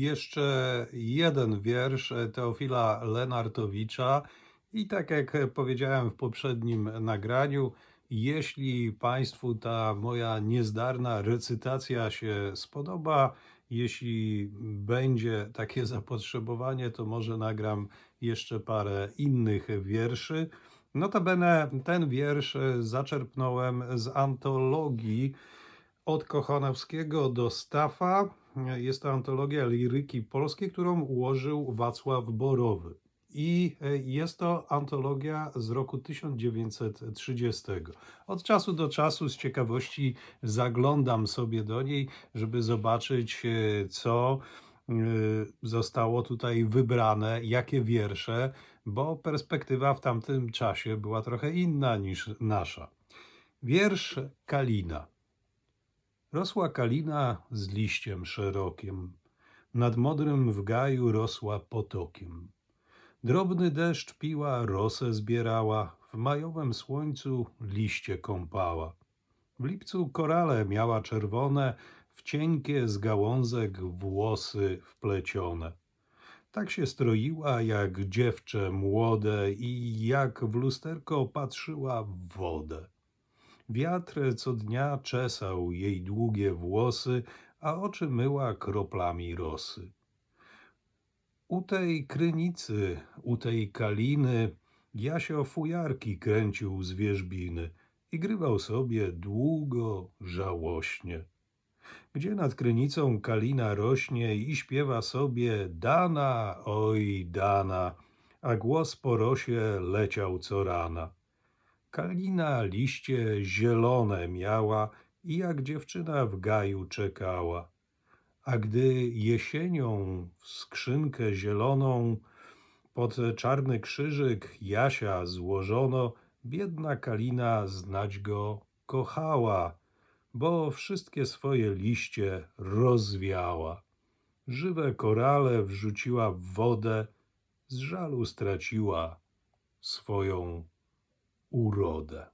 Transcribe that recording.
Jeszcze jeden wiersz Teofila Lenartowicza. I tak jak powiedziałem w poprzednim nagraniu, jeśli Państwu ta moja niezdarna recytacja się spodoba, jeśli będzie takie zapotrzebowanie, to może nagram jeszcze parę innych wierszy. Notabene ten wiersz zaczerpnąłem z antologii od Kochanowskiego do Stafa. Jest to antologia liryki polskiej, którą ułożył Wacław Borowy. I jest to antologia z roku 1930. Od czasu do czasu z ciekawości zaglądam sobie do niej, żeby zobaczyć, e, co e, zostało tutaj wybrane, jakie wiersze, bo perspektywa w tamtym czasie była trochę inna niż nasza. Wiersz Kalina. Rosła kalina z liściem szerokim, nad modrym w gaju rosła potokiem. Drobny deszcz piła, rosę zbierała, w majowym słońcu liście kąpała. W lipcu korale miała czerwone, w cienkie z gałązek włosy wplecione. Tak się stroiła jak dziewczę młode i jak w lusterko patrzyła w wodę. Wiatr co dnia czesał jej długie włosy, a oczy myła kroplami rosy. U tej krynicy, u tej kaliny, Jasio fujarki kręcił z wierzbiny i grywał sobie długo, żałośnie. Gdzie nad krynicą kalina rośnie i śpiewa sobie Dana, oj Dana, a głos po rosie leciał co rana. Kalina liście zielone miała i jak dziewczyna w gaju czekała. A gdy jesienią w skrzynkę zieloną pod czarny krzyżyk Jasia złożono, biedna Kalina znać go kochała, bo wszystkie swoje liście rozwiała. Żywe korale wrzuciła w wodę, z żalu straciła swoją uroda.